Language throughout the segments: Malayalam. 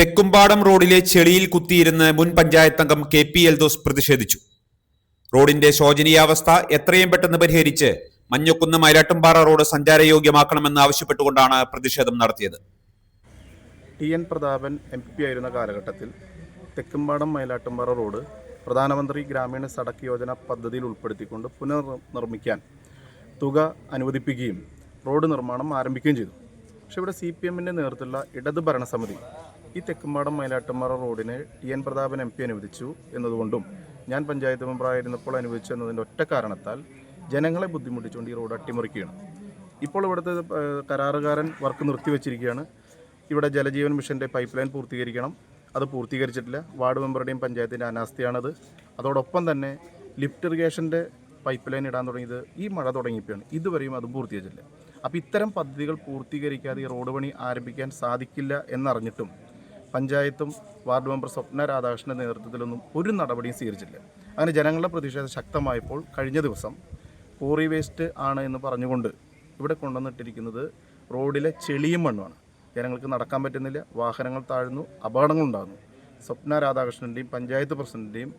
തെക്കുംപാടം റോഡിലെ ചെളിയിൽ കുത്തിയിരുന്ന് മുൻ പഞ്ചായത്ത് അംഗം കെ പി എൽദോസ് പ്രതിഷേധിച്ചു. റോഡിന്റെ ശോചനീയാവസ്ഥ എത്രയും പെട്ടെന്ന് പരിഹരിച്ച് മഞ്ഞക്കുന്ന് മൈലാട്ടുംപാറ റോഡ് സഞ്ചാരയോഗ്യമാക്കണമെന്ന് ആവശ്യപ്പെട്ടുകൊണ്ടാണ് പ്രതിഷേധം നടത്തിയത്. T N Prathapan M P ആയിരുന്ന കാലഘട്ടത്തിൽ തെക്കുംപാടം മൈലാട്ടുംപാറ റോഡ് പ്രധാനമന്ത്രി ഗ്രാമീണ സടക്ക് യോജന പദ്ധതിയിൽ ഉൾപ്പെടുത്തിക്കൊണ്ട് പുനർനിർമ്മിക്കാൻ തുക അനുവദിപ്പിക്കുകയും റോഡ് നിർമ്മാണം ആരംഭിക്കുകയും ചെയ്തു. പക്ഷേ ഇവിടെ സി പി എമ്മിന്റെ നേതൃത്വത്തിലുള്ള ഇടത് ഭരണസമിതി ഈ തെക്കുംപാടം മയിലാട്ടുംപാറ റോഡിന് T N Prathapan M P അനുവദിച്ചു എന്നതുകൊണ്ടും ഞാൻ പഞ്ചായത്ത് മെമ്പറായിരുന്നപ്പോൾ അനുവദിച്ചു എന്നതിന്റെ ഒറ്റ കാരണത്താൽ ജനങ്ങളെ ബുദ്ധിമുട്ടിച്ചുകൊണ്ട് ഈ റോഡ് അട്ടിമറിക്കുകയാണ്. ഇപ്പോൾ ഇവിടുത്തെ കരാറുകാരൻ വർക്ക് നിർത്തിവെച്ചിരിക്കുകയാണ്. ഇവിടെ ജലജീവൻ മിഷന്റെ പൈപ്പ് ലൈൻ പൂർത്തീകരിക്കണം. അത് പൂർത്തീകരിച്ചിട്ടില്ല. വാർഡ് മെമ്പറുടെയും പഞ്ചായത്തിന്റെ അനാസ്ഥയാണത്. അതോടൊപ്പം തന്നെ ലിഫ്റ്റ് ഇറിഗേഷന്റെ പൈപ്പ് ലൈൻ ഇടാൻ തുടങ്ങിയത് ഈ മഴ തുടങ്ങിയപ്പോഴാണ്. ഇതുവരെയും അതും പൂർത്തീകരിച്ചില്ല അപ്പോൾ ഇത്തരം പദ്ധതികൾ പൂർത്തീകരിക്കാതെ ഈ റോഡ് പണി ആരംഭിക്കാൻ സാധിക്കില്ല എന്നറിഞ്ഞിട്ടും പഞ്ചായത്തും വാർഡ് മെമ്പർ സ്വപ്ന രാധാകൃഷ്ണന്റെ നേതൃത്വത്തിലൊന്നും ഒരു നടപടിയും സ്വീകരിച്ചില്ല. അങ്ങനെ ജനങ്ങളുടെ പ്രതിഷേധം ശക്തമായപ്പോൾ കഴിഞ്ഞ ദിവസം കോറി വേസ്റ്റ് ആണ് എന്ന് പറഞ്ഞുകൊണ്ട് ഇവിടെ കൊണ്ടുവന്നിട്ടിരിക്കുന്നത് റോഡിലെ ചെളിയും മണ്ണുമാണ്. ജനങ്ങൾക്ക് നടക്കാൻ പറ്റുന്നില്ല വാഹനങ്ങൾ താഴ്ന്നു അപകടങ്ങളുണ്ടാകുന്നു സ്വപ്ന രാധാകൃഷ്ണന്റെയും പഞ്ചായത്ത് പ്രസിഡന്റിന്റെയും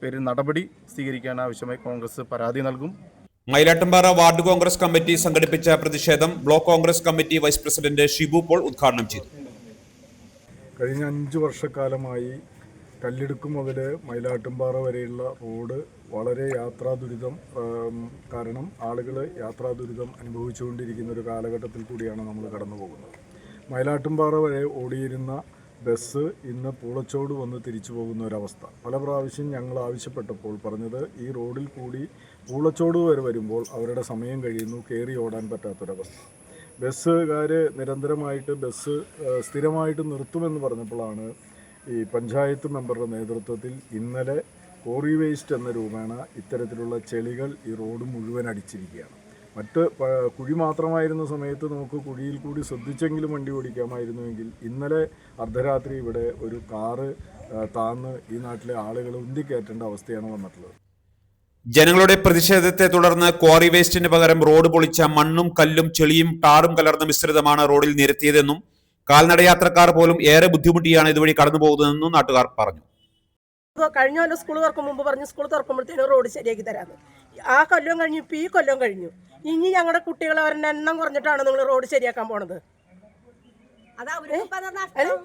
പേര് നടപടി സ്വീകരിക്കാൻ ആവശ്യമായി കോൺഗ്രസ് പരാതി നൽകും. മൈലാട്ടുംപാറ വാർഡ് കോൺഗ്രസ് കമ്മിറ്റി സംഘടിപ്പിച്ച പ്രതിഷേധം block Congress committee vice president Shibu Paul ഉദ്ഘാടനം ചെയ്തു. കഴിഞ്ഞ അഞ്ച് വർഷക്കാലമായി കല്ലിടുക്ക് മുതൽ മയിലാട്ടുംപാറ വരെയുള്ള റോഡ് വളരെ യാത്രാ ദുരിതം കാരണം ആളുകൾ യാത്രാ ദുരിതം അനുഭവിച്ചുകൊണ്ടിരിക്കുന്ന ഒരു കാലഘട്ടത്തിൽ കൂടിയാണ് നമ്മൾ കടന്നു പോകുന്നത്. മയിലാട്ടുംപാറ വരെ ഓടിയിരുന്ന ബസ് ഇന്ന് പൂളച്ചോട് വന്ന് തിരിച്ചു പോകുന്ന ഒരവസ്ഥ. പല പ്രാവശ്യം ഞങ്ങൾ ആവശ്യപ്പെട്ടപ്പോൾ പറഞ്ഞത് ഈ റോഡിൽ കൂടി പൂളച്ചോട് വരെ വരുമ്പോൾ അവരുടെ സമയം കഴിയുന്നു കയറി ഓടാൻ പറ്റാത്തൊരവസ്ഥ. ബസ്സുകാർ നിരന്തരമായിട്ട് ബസ് സ്ഥിരമായിട്ട് നിർത്തുമെന്ന് പറഞ്ഞപ്പോഴാണ് ഈ പഞ്ചായത്ത് മെമ്പറുടെ നേതൃത്വത്തിൽ ഇന്നലെ കോറി വേസ്റ്റ് എന്ന രൂപേണ ഇത്തരത്തിലുള്ള ചെളികൾ ഈ റോഡ് മുഴുവൻ അടിച്ചിരിക്കുകയാണ്. മറ്റ് കുഴി മാത്രമായിരുന്ന സമയത്ത് നമുക്ക് കുഴിയിൽ കൂടി ശ്രദ്ധിച്ചെങ്കിലും വണ്ടി ഓടിക്കാമായിരുന്നുവെങ്കിൽ ഇന്നലെ അർദ്ധരാത്രി ഇവിടെ ഒരു കാറ് താന്ന് ഈ നാട്ടിലെ ആളുകൾ ഉന്തിക്കയറ്റേണ്ട അവസ്ഥയാണ് വന്നിട്ടുള്ളത്. ജനങ്ങളുടെ പ്രതിഷേധത്തെ തുടർന്ന് ക്വാറി വേസ്റ്റിന് പകരം റോഡ് പൊളിച്ച മണ്ണും കല്ലും ചെളിയും ടാറും കലർന്ന മിശ്രിതമാണ് റോഡിൽ നിരത്തിയതെന്നും കാൽനടയാത്രക്കാർ പോലും ഏറെ ബുദ്ധിമുട്ടിയാണ് ഇതുവഴി കടന്നു പോകുന്നതെന്നും നാട്ടുകാർ പറഞ്ഞു. കഴിഞ്ഞ കൊല്ലം സ്കൂൾ തുറക്കും മുമ്പ് പറഞ്ഞ് സ്കൂൾ തുറക്കുമ്പോഴത്തേനും റോഡ് ശരിയാക്കി തരാമെന്ന് ആ കൊല്ലം കഴിഞ്ഞു ഇപ്പം ഈ കൊല്ലം കഴിഞ്ഞു. ഇനി ഞങ്ങളുടെ കുട്ടികളെ എണ്ണം കുറഞ്ഞിട്ടാണ് നിങ്ങൾ റോഡ് ശരിയാക്കാൻ പോണത്?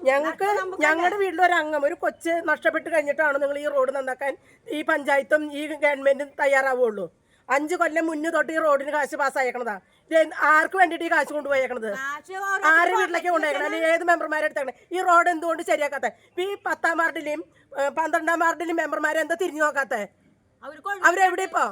ഞങ്ങൾക്ക് ഞങ്ങളുടെ വീട്ടിലൊരു അംഗം ഒരു കൊച്ച് നഷ്ടപ്പെട്ട് കഴിഞ്ഞിട്ടാണ് നിങ്ങൾ ഈ റോഡ് നന്നാക്കാൻ ഈ പഞ്ചായത്തും ഈ ഗവൺമെന്റും തയ്യാറാവുള്ളൂ. അഞ്ചു കൊല്ലം മുന്നേ തൊട്ട് ഈ റോഡിന് കാശ് പാസ്സായേക്കണതാ. ആർക്ക് വേണ്ടിയിട്ട് ഈ കാശ് കൊണ്ടുപോയേക്കണത്? ആരുടെ വീട്ടിലേക്ക് കൊണ്ടുപോയേക്കണം അല്ലെങ്കിൽ ഏത് മെമ്പർമാരെ എടുത്തേക്കണം? ഈ റോഡ് എന്തുകൊണ്ട് ശരിയാക്കാത്ത? ഇപ്പൊ ഈ പത്താം വാർഡിലെയും പന്ത്രണ്ടാം വാർഡിലെയും മെമ്പർമാരെ എന്താ തിരിഞ്ഞു നോക്കാത്ത? അവരെവിടെ ഇപ്പോ?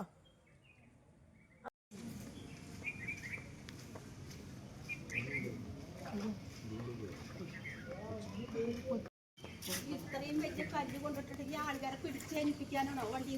വലിയ കല്ല് കൊണ്ടിട്ടിട്ട് ഈ ആൾക്കാരെ പിടിച്ചേൽപ്പിക്കാനാണോ വണ്ടി